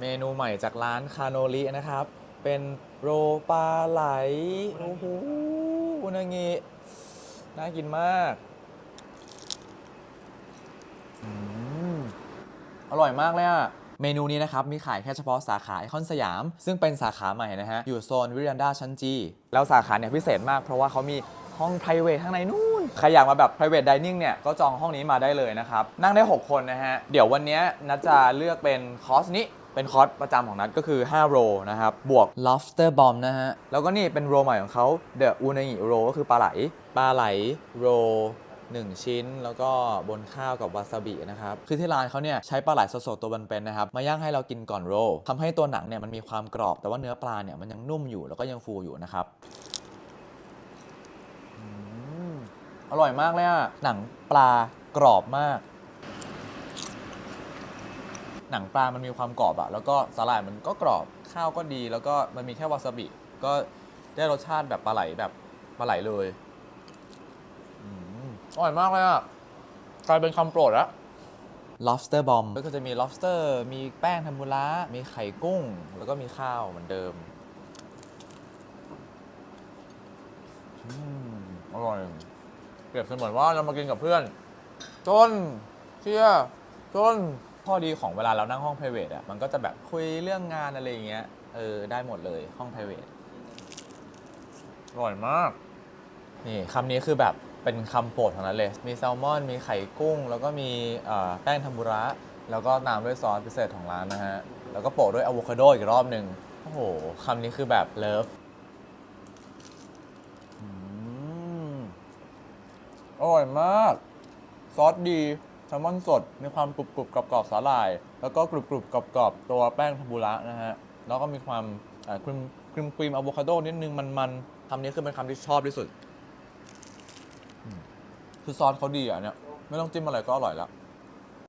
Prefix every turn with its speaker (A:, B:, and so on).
A: เมนูใหม่จากร้านคาโนรินะครับ เป็นโรปลาไหล โอ้โหอุนางิน่ากินมากอืมอร่อยมากเลยอะเมนูนี้นะครับ มีขายแค่เฉพาะสาขาไอคอนสยาม ซึ่งเป็นสาขาใหม่นะฮะ อยู่โซนวิรันดาชั้นจี แล้วสาขาเนี่ยพิเศษมากเพราะว่าเขามีห้อง p r i v a t ข้างในนู่น ใครอยากมาแบบ private dining เนี่ย ก็จองห้องนี้มาได้เลยนะครับ นั่งได้ 6 คนนะฮะ เดี๋ยววันนี้นัดจะเลือกเป็นคอร์สนี้เป็นคอร์สประจำของนัดก็คือ 5 โรนะครับ บวก lobster bomb นะฮะ แล้วก็นี่เป็นโรใหม่ของเขา the unagi roll ก็คือปลาไหล ปลาไหลโร1ชิ้นแล้วก็บนข้าวกับวาซาบินะครับ คือที่ร้านเขาเนี่ยใช้ปลาไหลสดๆตัวเป็นๆนะครับ มาย่างให้เรากินก่อนโรลทำให้ตัวหนังเนี่ยมันมีความกรอบ แต่ว่าเนื้อปลาเนี่ยมันยังนุ่มอยู่แล้วก็ยังฟูอยู่นะครับอืม อร่อยมากเลยอะหนังปลากรอบมาก หนังปลามันมีความกรอบอะแล้วก็สาหร่ายมันก็กรอบข้าวก็ดี แล้วก็มันมีแค่วาซาบิ ก็ได้รสชาติแบบปลาไหลแบบปลาไหลเลยอืมอร่อยมากเลยอะกลายเป็นคำโปรดแล้ว lobster bomb ก็คือจะมี lobster มีแป้งเทมปุระมีไข่กุ้ง แล้วก็มีข้าวเหมือนเดิมอืมอร่อยเป รียบเสมือนว่าเรามากินกับเพื่อน จนเชียจนข้อดีของเวลาเรานั่งห้อง p r i v a t อะมันก็จะแบบคุยเรื่องงานอะไรอย่างเงี้ยเออได้หมดเลยห้อง p r i v a t อร่อยมาก นี่คำนี้คือแบบเป็นคำโปรดของนั้นเลย มีแซลมอน มีไข่กุ้ง แล้วก็มีแป้งทัมบุระ แล้วก็ตามด้วยซอสพิเศษของร้านนะฮะ แล้วก็โปะด้วยอะโวคาโดอีกรอบหนึ่งโอ้โหคำนี้คือแบบเลิฟอืม อร่อยมาก ซอสดีแซลมอนสด มีความกรุบกรุบกรอบกรอบๆสาหร่าย แล้วก็กรุบกรุบกรอบกรอบๆตัวแป้งทาบูระนะฮะ แล้วก็มีความครีมครีมครีมอะโวคาโดนิดนึงมันๆคำนี้คือเป็นคำที่ชอบที่สุด คือซอสเขาดีอะเนี่ย ไม่ต้องจิ้มอะไรก็อร่อยแล้ว